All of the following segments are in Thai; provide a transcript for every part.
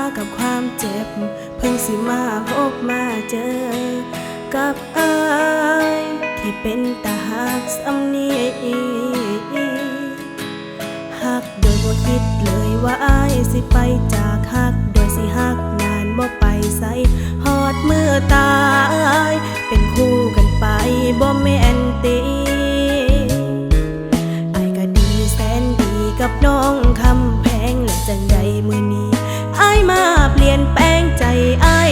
ากับความเจ็บ เพิ่งสิมาพบมาเจอ กับอายที่เป็นตาหักสำนีหักโดยบ่คิดเลยว่าอายสิไปจากหัก โดยสิหักนานบ่ไปใส่หอดมือตาย เป็นคู่กันไปบ่แม่นตีอายก็ดีแสนดีกับน้องคำแพงและจังใดมือนี้ายมาเปลี่ยนแปลงใจอาย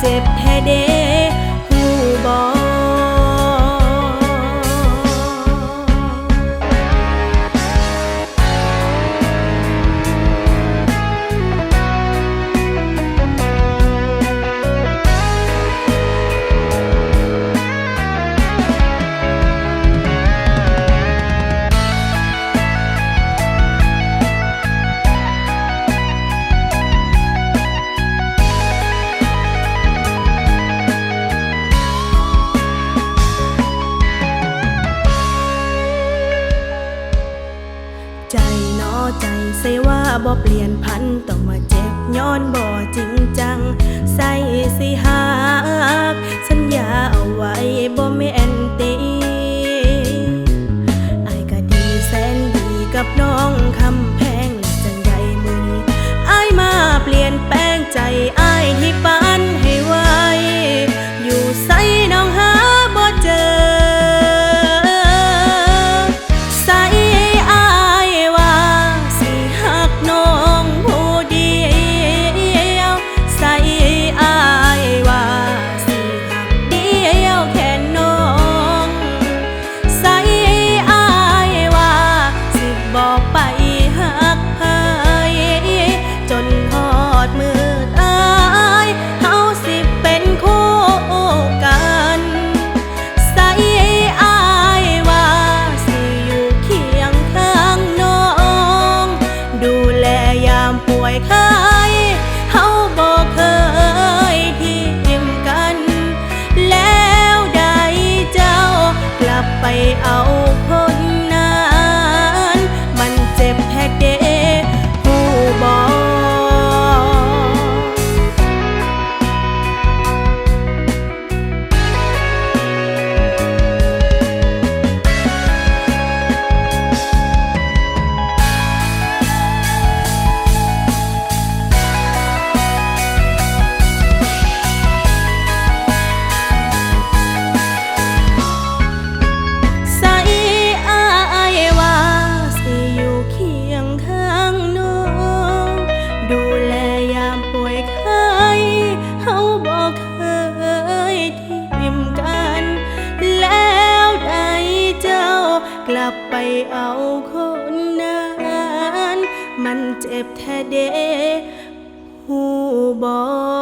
เจ็บแท้เด้หูบอ ใจเซว่าบ่เปลี่ยนพันต้องมาเจ็บย้อนบ่จริงจัง ใส่สิหาามป่วยไข้เฮาบอกเคยทิ่มกัน แล้วใดเจ้ากลับไปเอา ลับไปเอาคนนั้น มันเจ็บแท้เดหูบอก